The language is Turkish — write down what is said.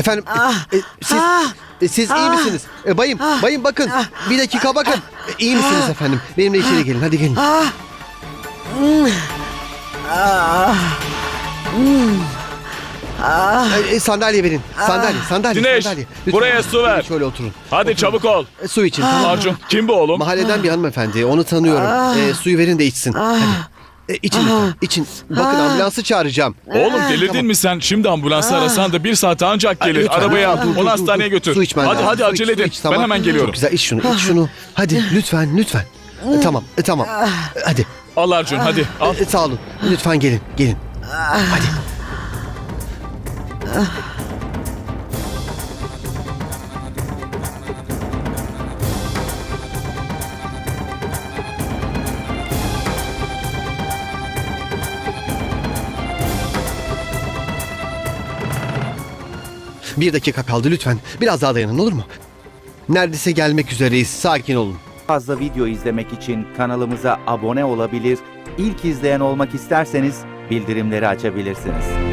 Efendim e, Ah, e, siz ah, e, siz iyi ah, misiniz? E, bayım ah, bayım bakın. Bir dakika bakın. E, iyi misiniz efendim? Benimle içeri gelin. Hadi gelin. Ah. Ah. Ah. E, e, sandalye verin. Sandalye, sandalye, Güneş, sandalye. buraya su ver. Şöyle oturun. Hadi Oturun. çabuk ol. E, su için. tamam. Arjun kim bu oğlum? Mahalleden bir hanımefendi. Onu tanıyorum. E, suyu verin de içsin. Hadi. E, için lütfen. için. Bakın ambulansı çağıracağım. Oğlum delirdin mi sen? Şimdi ambulansı arasan da bir saate ancak gelir. Lütfen. Arabayı al. Dur, dur, Onu dur, hastaneye dur. götür. Su içmen hadi lazım. hadi Su iç, acele su edin. iç, tamam. Ben hemen geliyorum. Çok güzel. iç şunu, iç şunu. Hadi lütfen, lütfen. E, tamam, e, tamam. E, hadi. Al Arjun hadi al. E, sağ olun. Lütfen gelin, gelin. Hadi. Bir dakika kaldı lütfen. Biraz daha dayanın olur mu? Neredeyse gelmek üzereyiz. Sakin olun. fazla video izlemek için kanalımıza abone olabilir, ilk izleyen olmak isterseniz bildirimleri açabilirsiniz.